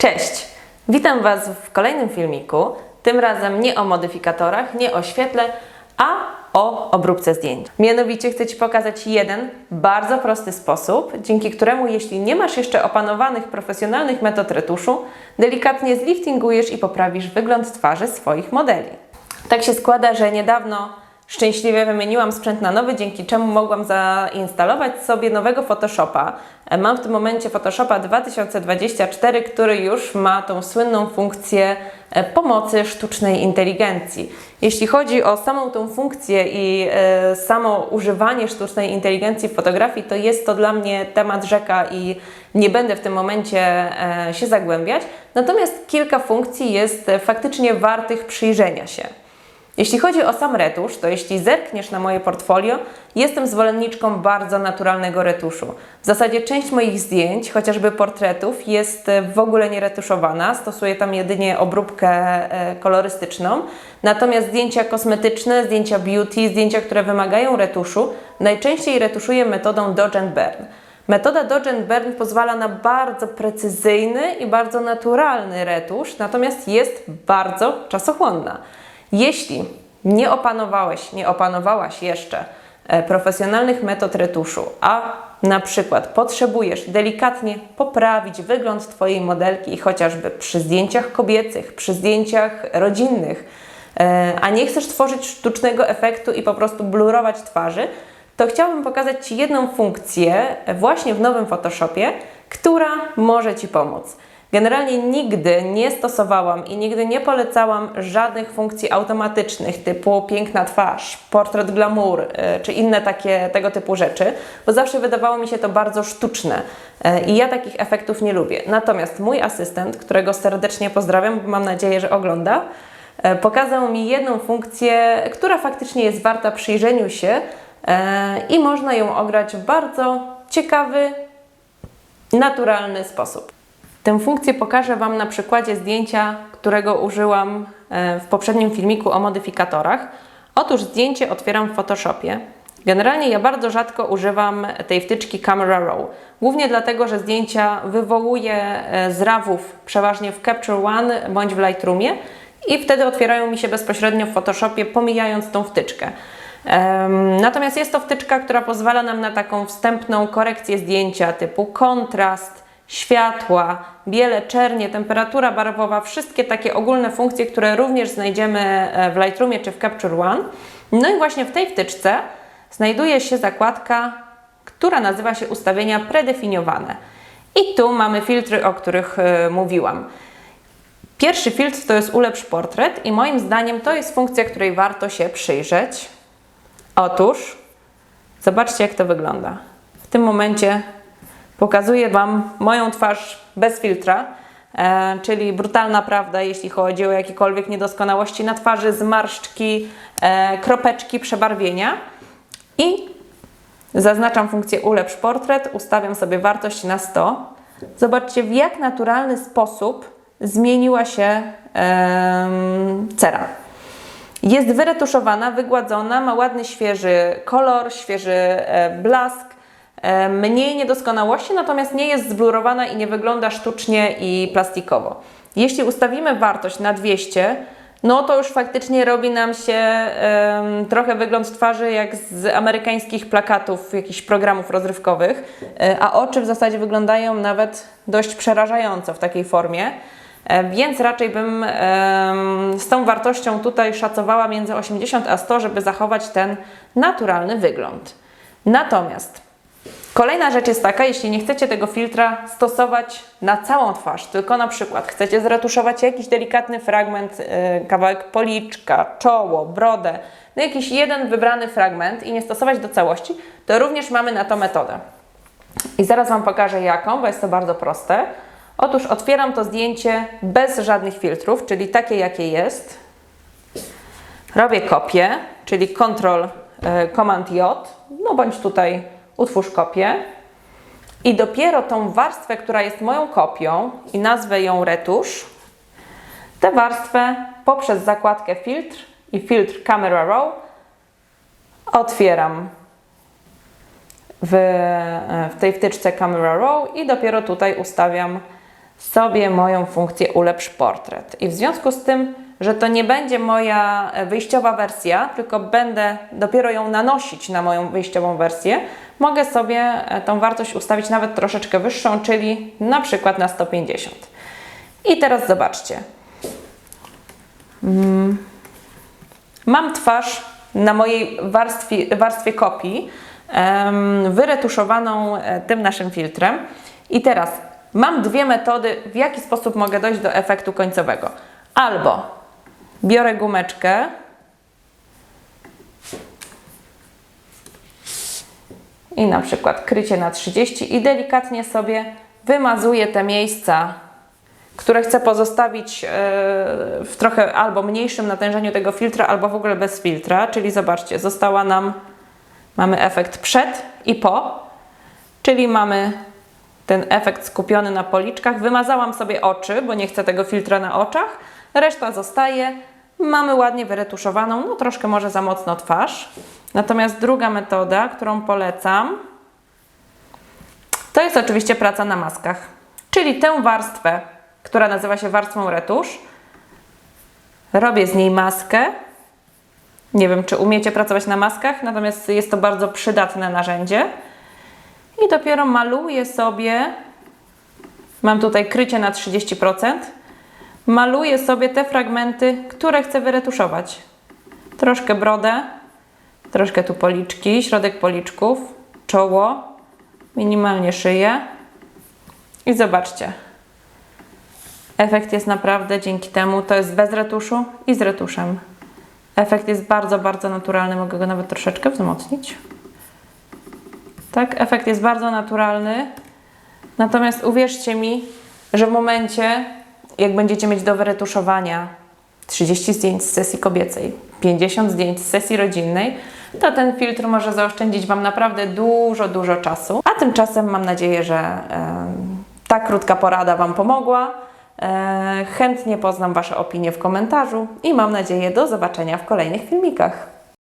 Cześć! Witam Was w kolejnym filmiku. Tym razem nie o modyfikatorach, nie o świetle, a o obróbce zdjęć. Mianowicie chcę Ci pokazać jeden bardzo prosty sposób, dzięki któremu, jeśli nie masz jeszcze opanowanych profesjonalnych metod retuszu, delikatnie zliftingujesz i poprawisz wygląd twarzy swoich modeli. Tak się składa, że niedawno szczęśliwie wymieniłam sprzęt na nowy, dzięki czemu mogłam zainstalować sobie nowego Photoshopa. E, Mam w tym momencie Photoshopa 2024, który już ma tą słynną funkcję e, pomocy sztucznej inteligencji. Jeśli chodzi o samą tą funkcję i e, samo używanie sztucznej inteligencji w fotografii, to jest to dla mnie temat rzeka i nie będę w tym momencie się zagłębiać. Natomiast kilka funkcji jest faktycznie wartych przyjrzenia się. Jeśli chodzi o sam retusz, to jeśli zerkniesz na moje portfolio, jestem zwolenniczką bardzo naturalnego retuszu. W zasadzie część moich zdjęć, chociażby portretów, jest e, w ogóle nie retuszowana, stosuję tam jedynie obróbkę e, kolorystyczną. Natomiast zdjęcia kosmetyczne, zdjęcia beauty, zdjęcia, które wymagają retuszu, najczęściej retuszuję metodą Dodge and Burn. Metoda Dodge and Burn pozwala na bardzo precyzyjny i bardzo naturalny retusz, natomiast jest bardzo czasochłonna. Jeśli nie opanowałeś, nie opanowałaś jeszcze e, profesjonalnych metod retuszu, a na przykład potrzebujesz delikatnie poprawić wygląd Twojej modelki chociażby przy zdjęciach kobiecych, przy zdjęciach rodzinnych, e, a nie chcesz tworzyć sztucznego efektu i po prostu blurować twarzy, to chciałabym pokazać Ci jedną funkcję właśnie w nowym Photoshopie, która może Ci pomóc. Generalnie nigdy nie stosowałam i nigdy nie polecałam żadnych funkcji automatycznych typu piękna twarz, portret glamour y, czy inne takie tego typu rzeczy, bo zawsze wydawało mi się to bardzo sztuczne y, i ja takich efektów nie lubię. Natomiast mój asystent, którego serdecznie pozdrawiam, bo mam nadzieję, że ogląda, y, pokazał mi jedną funkcję, która faktycznie jest warta przyjrzeniu się i można ją ograć w bardzo ciekawy, naturalny sposób. Tę funkcję pokażę Wam na przykładzie zdjęcia, którego użyłam e, w poprzednim filmiku o modyfikatorach. Otóż zdjęcie otwieram w Photoshopie. Generalnie ja bardzo rzadko używam tej wtyczki Camera Raw. Głównie dlatego, że zdjęcia wywołuję e, z RAWów przeważnie w Capture One bądź w Lightroomie i wtedy otwierają mi się bezpośrednio w Photoshopie, pomijając tą wtyczkę. Natomiast jest to wtyczka, która pozwala nam na taką wstępną korekcję zdjęcia typu kontrast, światła, biele, czernie, temperatura barwowa, wszystkie takie ogólne funkcje, które również znajdziemy e, w Lightroomie czy w Capture One. No i właśnie w tej wtyczce znajduje się zakładka, która nazywa się ustawienia predefiniowane. I tu mamy filtry, o których y, mówiłam. Pierwszy filtr to jest ulepsz portret i moim zdaniem to jest funkcja, której warto się przyjrzeć. Otóż, zobaczcie jak to wygląda. W tym momencie Pokazuję Wam moją twarz bez filtra, e, czyli brutalna prawda, jeśli chodzi o jakiekolwiek niedoskonałości na twarzy, zmarszczki, e, kropeczki, przebarwienia. I zaznaczam funkcję ulepsz portret, ustawiam sobie wartość na 100. Zobaczcie, w jak naturalny sposób zmieniła się e, cera. Jest wyretuszowana, wygładzona, ma ładny, świeży kolor, świeży e, blask, mniej niedoskonałości, natomiast nie jest zblurowana i nie wygląda sztucznie i plastikowo. Jeśli ustawimy wartość na 200, no to już faktycznie robi nam się um, trochę wygląd twarzy jak z amerykańskich plakatów, jakichś programów rozrywkowych, e, a oczy w zasadzie wyglądają nawet dość przerażająco w takiej formie. E, więc raczej bym z tą wartością tutaj szacowała między 80 a 100, żeby zachować ten naturalny wygląd. Natomiast Kolejna rzecz jest taka, jeśli nie chcecie tego filtra stosować na całą twarz, tylko na przykład chcecie zretuszować jakiś delikatny fragment, yy, kawałek policzka, czoło, brodę, no jakiś jeden wybrany fragment i nie stosować do całości, to również mamy na to metodę. I zaraz Wam pokażę jaką, bo jest to bardzo proste. Otóż otwieram to zdjęcie bez żadnych filtrów, czyli takie jakie jest. Robię kopię, czyli Ctrl yy, Command J, no bądź tutaj utwórz kopię i dopiero tą warstwę, która jest moją kopią i nazwę ją retusz, tę warstwę poprzez zakładkę filtr i filtr Camera Raw otwieram w, w tej wtyczce Camera Raw i dopiero tutaj ustawiam sobie moją funkcję ulepsz portret. I w związku z tym, że to nie będzie moja e, wyjściowa wersja, tylko będę dopiero ją nanosić na moją wyjściową wersję, mogę sobie e, tą wartość ustawić nawet troszeczkę wyższą, czyli na przykład na 150. I teraz zobaczcie. Mm. Mam twarz na mojej warstwie, warstwie kopii, wyretuszowaną e, tym naszym filtrem. I teraz mam dwie metody, w jaki sposób mogę dojść do efektu końcowego. Albo biorę gumeczkę, i na przykład krycie na 30 i delikatnie sobie wymazuję te miejsca, które chcę pozostawić e, w trochę albo mniejszym natężeniu tego filtra, albo w ogóle bez filtra. Czyli zobaczcie, została nam, mamy efekt przed i po, czyli mamy ten efekt skupiony na policzkach. Wymazałam sobie oczy, bo nie chcę tego filtra na oczach. Reszta zostaje. Mamy ładnie wyretuszowaną, no troszkę może za mocno twarz. Natomiast druga metoda, którą polecam, to jest oczywiście praca na maskach. Czyli tę warstwę, która nazywa się warstwą retusz, robię z niej maskę. Nie wiem, czy umiecie pracować na maskach, natomiast jest to bardzo przydatne narzędzie. I dopiero maluję sobie, mam tutaj krycie na 30%, maluję sobie te fragmenty, które chcę wyretuszować. Troszkę brodę, troszkę tu policzki, środek policzków, czoło, minimalnie szyję. I zobaczcie. Efekt jest naprawdę dzięki temu, to jest bez retuszu i z retuszem. Efekt jest bardzo, bardzo naturalny, mogę go nawet troszeczkę wzmocnić. Tak, efekt jest bardzo naturalny. Natomiast uwierzcie mi, że w momencie, jak będziecie mieć do wyretuszowania 30 zdjęć z sesji kobiecej, 50 zdjęć z sesji rodzinnej, to ten filtr może zaoszczędzić Wam naprawdę dużo, dużo czasu. A tymczasem mam nadzieję, że em, ta krótka porada Wam pomogła. E, chętnie poznam Wasze opinie w komentarzu i mam nadzieję do zobaczenia w kolejnych filmikach.